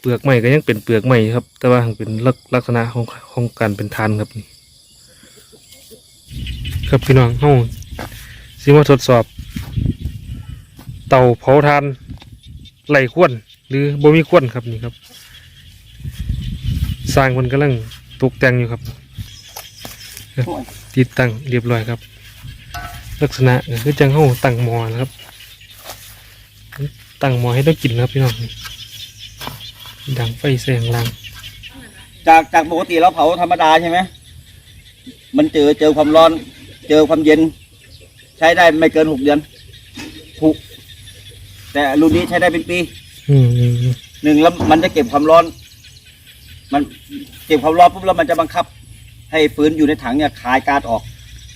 เปลือกใหม่ก็ยังเป็นเปลือกใหม่ครับ แต่ว่าเป็นลักลักษณะของของการเป็นทานครับนี่ครับพี่น้องเฮาสิมาทดสอบ เตาเผาทานไหลควนหรือบ่มีควนครับนี่ครับ สร้างคนกำลังตกแต่งอยู่ครับ ติดตั้งเรียบร้อยครับ ลักษณะคือจังเฮาตั้งมอนะครับ ตั้งหม้อให้ได้กินนะครับพี่น้องนี่ดังไฟแสงลางจากจากปกติเราเผาธรรมดาใช่ไหมมันเจอเจอความร้อน เจอความเย็น ใช้ได้ไม่เกินหกเดือนผุแต่รุ่นนี้ใช้ได้เป็นปีอืมอืมอืมหนึ่งแล้วมันจะเก็บความร้อน มันเก็บความร้อนปุ๊บแล้วมันจะบังคับ ให้ฟืนอยู่ในถังเนี่ยคายก๊าซออก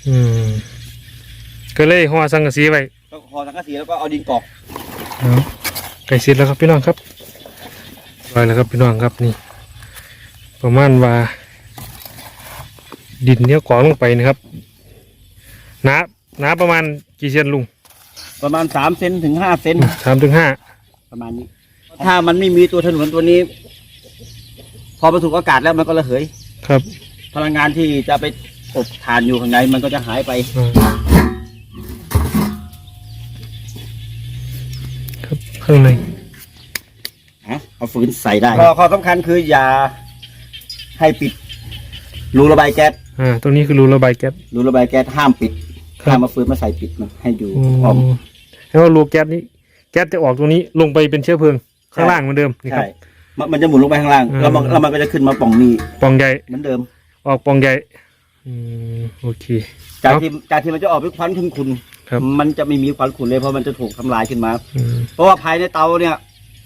อืมก็เลยห่อสังกะสีไว้แล้วห่อสังกะสีแล้วก็เอาดินกรอกเอา ไก่เสร็จแล้วครับพี่น้องครับไว้แล้วครับพี่น้องครับนี่ ประมาณว่า ดินเนี้ยกรองลงไปนะครับหนาหนาประมาณกี่เซนลุงประมาณสามเซนถึงห้าเซนสามถึงห้าประมาณนี้ ถ้ามันไม่มีตัวถนนตัวนี้ พอไปถูกอากาศแล้วมันก็ระเหยครับ พลังงานที่จะไปอบถ่านอยู่ข้างในมันก็จะหายไป รับข้างในเอาฝืนใส่ได้ข้อข้อสำคัญคืออย่าให้ปิดรูระบายแก๊สอ่าตรงนี้คือรูระบายแก๊ส รูระบายแก๊สห้ามปิดครับ ห้ามมาฝืนมาใส่ปิดมันให้อยู่อ๋อ้อมอแล้วรูแก๊สนี้ แก๊สจะออกตรงนี้ลงไปเป็นเชื้อเพลิงข้างล่างเหมือนเดิมนี่คใช่รับ มันมันจะหมุนลงไปข้างล่างอืม แล้วมันแล้วมันก็จะขึ้นมาปล่องนี้ปล่องใหญ่เหมือนเดิม ออกปล่องใหญ่อืมโอเค จากครับ ที่จากที่มันจะออกเป็นควันขุ่นครับๆ มันจะไม่มีควันขุ่นเลยเพราะมันจะถูกทำลายขึ้นมา อืมเพราะว่าภายในเตาเนี่ย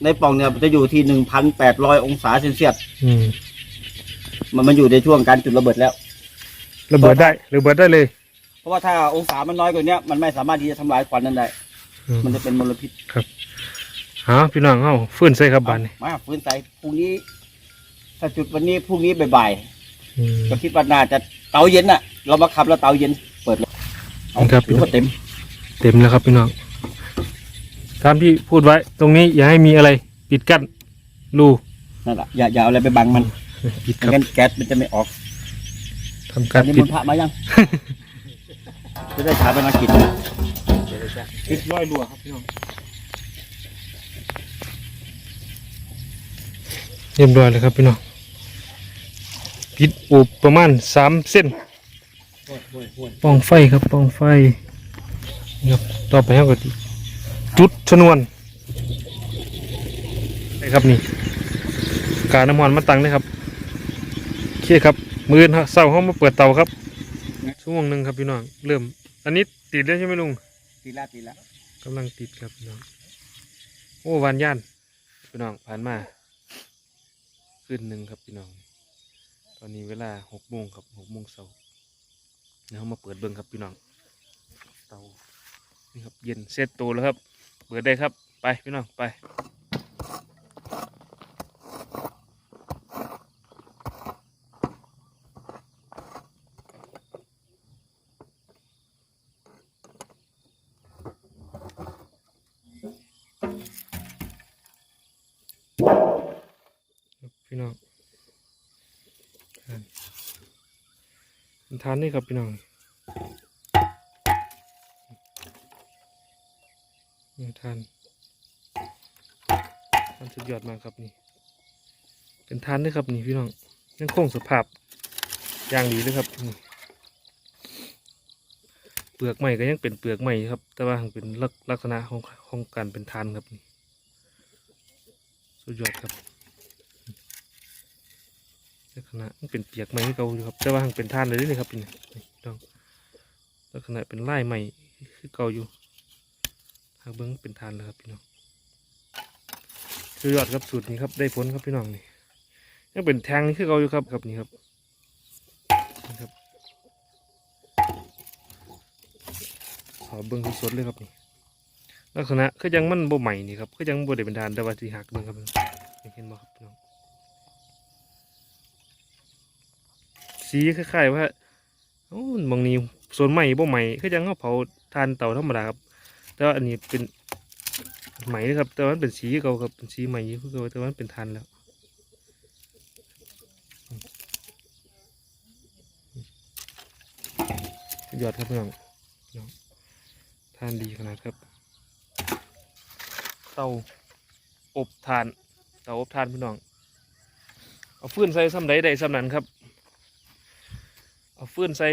ในปล่องเนี่ยมันจะอยู่ที่หนึ่งพันแปดร้อยองศาเซนเซียสอืมมันมันอยู่ในช่วงการจุดระเบิดแล้ว ระเบิดได้ระเบิดได้เลยเพราะว่าถ้าองศามันน้อยกว่านี้มันไม่สามารถที่จะทำลายควันนั้นได้อืมมันจะเป็นมลพิษหาพี่น้องเฮาฟื้นใส่ครับบานนี่มาฟืนใส่พรุ่งนี้ ถ้าจุดวันนี้พรุ่งนี้บ่ายอืม ๆก็คิดว่าน่าจะเตาเย็นน่ะ เรามาขับแล้วเตาเย็นเปิดเลยเอาครับ ถือว่าเต็ม เต็มแล้วครับพี่น้องตามที่พูดไว้ ตรงนี้อย่าให้มีอะไรปิดกั้นรูนั่นแหละอย่าอย่าเอาอะไรไปบังมันปิดคไม่รับงั้นแก๊สมันจะไม่ออกทำการอันนี้ปิมัดนพระมายัง จะได้ฉายเป็นอากิจปิดร้อยรัวครับพี่น้องเรียบร้อยเลยครับพี่น้องปิดอุบประมาณสามเส้นปองไฟครับปองไฟนี่ ครับต่อไปเราก็สิจุดชนวนนี่ครับนี่ กาน้ำมันมาตั้งเลยครับโอเคครับ มืออนเศร้าห้องมาเปิดเตาครับชั่วโมงหนึ่งครับพี่น้องเริ่ม อันนี้ติดแล้วใช่ไหมลุงตีละตีละกำลังติดครับพี่น้องโอ้วานย่านพี่น้องผ่านมาขึ้นหนึ่งครับพี่น้อง ตอนนี้เวลาหกโมงครับหกโมงเช้าเดี๋ยวเรามาเปิดเบิ้งครับพี่น้องเตา นี่ครับเย็นเซตตัวแล้วครับ เปิดได้ครับไปพี่น้องไปพี่น้องทานนี่ครับพี่น้อง ทานทานสุดยอดมากครับนี่ เป็นทานด้วยครับนี่พี่น้องยังคงสภาพอย่างดีเลยครับนี่เปลือกใหม่ก็ยังเป็นเปลือกใหม่ครับ แต่ว่าเป็นลักลักษณะของของการเป็นทานครับนี่สุดยอดครับลักษณะมันเป็นเปียกไหมเก่าอยู่ครับ แต่ว่าเป็นท่านเลยนี่ครับนี่น้องลักษณะเป็นไล่ใหม่คือเก่าอยู่ หากเบิ้งเป็นทานแล้วครับพี่น้องคือยอดครับสูตรนี้ครับได้ผลครับพี่น้องนี่ยังเป็นแทงนี่คือเก่าอยู่ครับครับนี่ครับนี่ครับขอเบิ้งสดเลยครับนี่ลักษณะคือยังมันบ่ใหม่นี่ครับคือยังบ่ได้เป็นทานแต่ว่าที่หักเบิ้งครับเห็นบ่ครับพี่น้องสีคล้ายๆว่าโอ้บางนี้ส่วนใหม่บ่ใหม่คือจังเขาเผาทานเต่าธรรมดาครับ แต่ว่าอันนี้เป็นไหมนะครับ แต่ว่ามันเป็นสีเก่าครับเป็นสีใหม่คือเก่าแต่ว่ามันเป็นทานแล้วยอดครับพี่น้องพี่น้องทานดีขนาดครับเตาอบทานเตาอบทานพี่น้อง เอาฟืนใส่ซ้ำใดได้ซ้ำนั้นครับ เอาฟืนใส่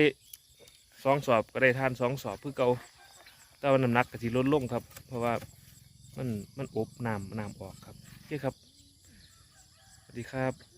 สองสอบก็ได้ทานสองสอบเพื่อเกา แต่ว่าน้ำหนักก็สิลดลงครับ เพราะว่ามันมันอบน้ำน้ำออกครับโอเคครับ สวัสดีครับ